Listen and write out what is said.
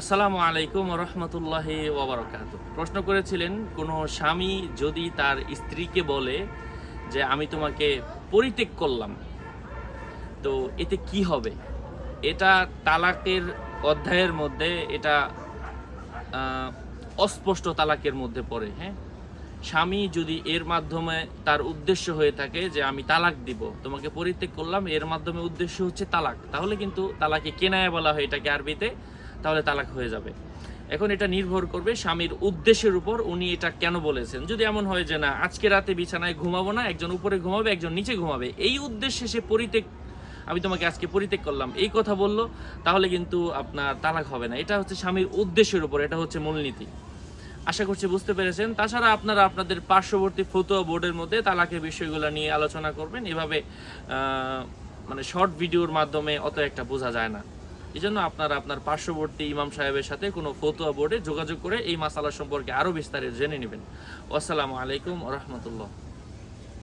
আসসালামু আলাইকুম রহমতুল্লাহ ওবরাকাত প্রশ্ন করেছিলেন, কোনো স্বামী যদি তার স্ত্রীকে বলে যে, আমি তোমাকে পরিত্যাগ করলাম তো এতে কি হবে? এটা তালাকের অধ্যায়ের মধ্যে, এটা অস্পষ্ট তালাকের মধ্যে পড়ে হ্যাঁ? স্বামী যদি এর মাধ্যমে তার উদ্দেশ্য হয়ে থাকে যে, আমি তালাক দিব, তোমাকে পরিত্যাগ করলাম এর মাধ্যমে উদ্দেশ্য হচ্ছে তালাক। তাহলে কিন্তু তালাকে কেনায় বলা হয় এটাকে আরবিতে। তাহলে তালাক হয়ে যাবে। এখন এটা নির্ভর করবে স্বামীর উদ্দেশ্যের উপর। উনি এটা কেন বলেছেন? যদি এমন হয় যে না, আজকে রাতে বিছানায় ঘুমাবো না, একজন উপরে ঘুমাবে, একজন নিচে ঘুমাবে, এই উদ্দেশ্যে সে পরিত্যাগ, আমি তোমাকে আজকে পরিত্যাগ করলাম, এই কথা বলল, তাহলে কিন্তু আপনার তালাক হবে না। এটা হচ্ছে স্বামীর উদ্দেশ্যের উপর, এটা হচ্ছে মূলনীতি। আশা করছি বুঝতে পেরেছেন। তাছাড়া আপনারা আপনাদের পার্শ্ববর্তী ফতুয়া বোর্ডের মধ্যে তালাকের বিষয়গুলো নিয়ে আলোচনা করবেন। এভাবে মানে শর্ট ভিডিওর মাধ্যমে অত একটা বোঝা যায় না। এই জন্য আপনারা আপনার পার্শ্ববর্তী ইমাম সাহেবের সাথে কোনো ফতোয়া বোর্ডে যোগাযোগ করে এই মাসালা সম্পর্কে আরও বিস্তারিত জেনে নেবেন। আসসালামু আলাইকুম রহমতুল্লাহ।